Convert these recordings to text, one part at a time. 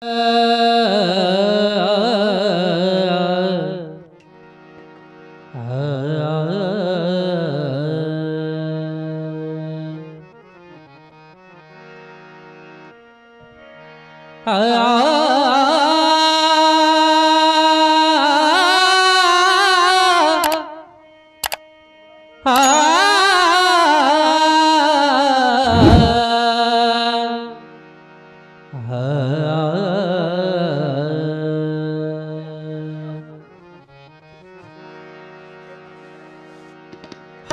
아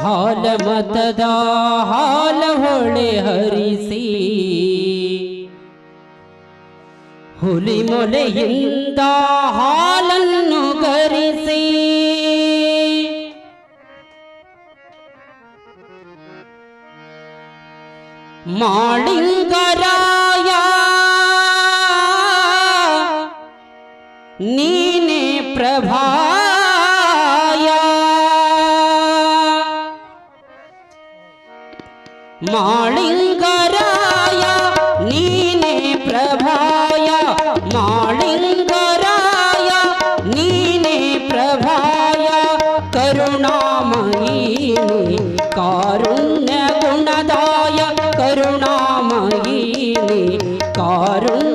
ಹಾಲ ಮತದ ಹಾಲ ಹೊಳೆ ಹರಿಸಿ ಹುಲಿ ಮೊಲೆಯಿಂದ ಹಾಲನ್ನು ಗರಿಸಿ ಮಾಳಿಂಗರಾಯ ನೀನೆ ಪ್ರಭಾ मालिङ्गराय नीने प्रभाया मालिङ्गराय नीने प्रभाया करुणामयिनी कारुण्यपुणदाय करुणामयिनी कारुण्य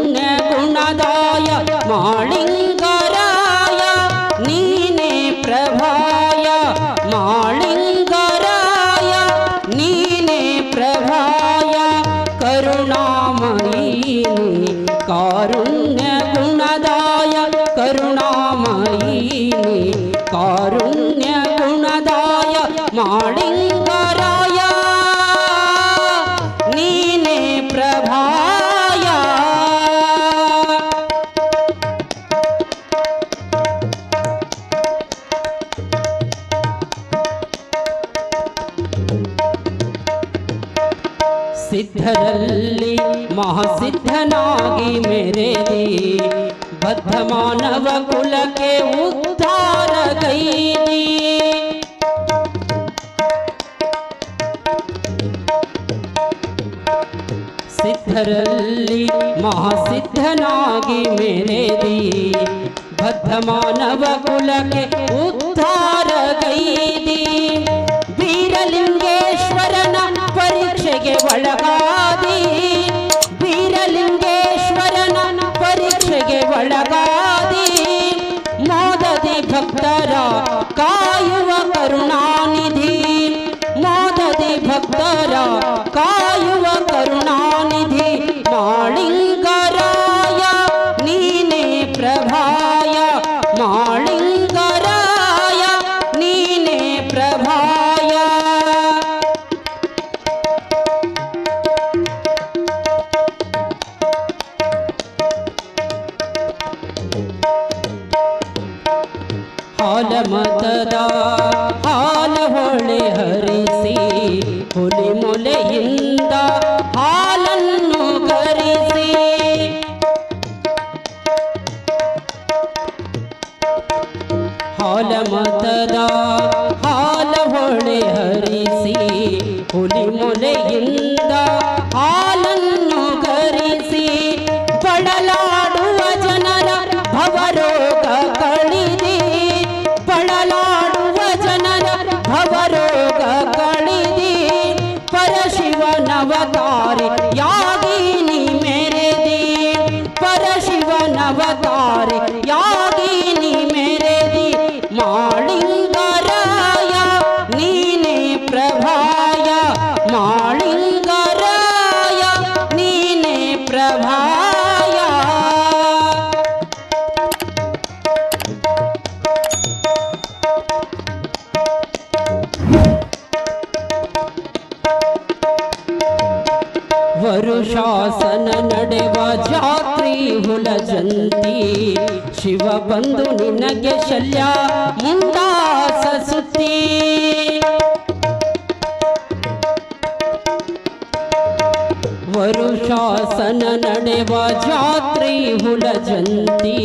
കാരുണ്യ ഗുണദായ മാളിംഗരായ നീനെ പ്രഭായ സിദ്ധരല്ലി മഹാസിദ്ധനാകി മേരേ बद्ध मानव कुल के उद्धार गई दी सिखरली महासिद्धनागी मेरे दी बद्ध मानव कुल के उद्धार गई दी वीर लिंगेश्वरन परिचय के वळ ಹಾಲ ಮತದ ಹಾಲ ಹೊಳೆ ಹರಿಸಿ ಹುಲಿ ಮೊಲೆಯಿಂದ ಹಾಲನ್ನು ಕರಿಸಿ ಹಾಲ ಮತದ ಹಾಲ ಹೊಳೆ ಹರಿಸಿ ಹುಲಿ ಮೊಲೆಯಿಂದ यादि मेरे लाणि नीने प्रभाया नीने प्रभाया वरुषासन जा മുണ്ടഞ്ഞി ശിവബന്ധു നിനകെ ശлья മുണ്ടാസസുതി വറുശാസന നടവ യാത്രയ്മുണ്ടഞ്ഞി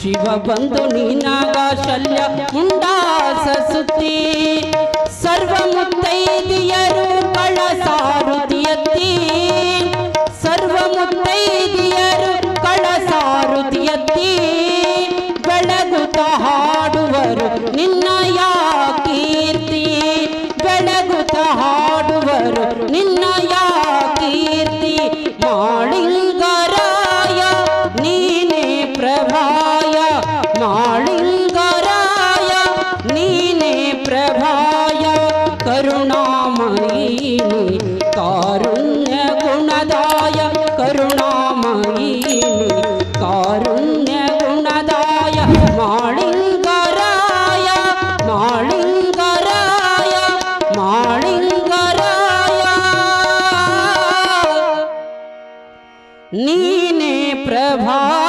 ശിവബന്ധു നിനഗാ ശлья മുണ്ടാസസുതി സർവമുത്തേയറുകള ನಿನ್ನಯ ಕೀರ್ತಿ ಮಾಳಿಂಗರಾಯ ನೀನೆ ಪ್ರಭಾಯ ಮಾಳಿಂಗರಾಯ ನೀನೆ ಪ್ರಭಾಯ ಕರುಣಾಮಯೀನಿ ಕಾರುಣ್ಯ ಗುಣದಾಯ ಕರುಣಾಮಯೀನಿ नीने प्रभा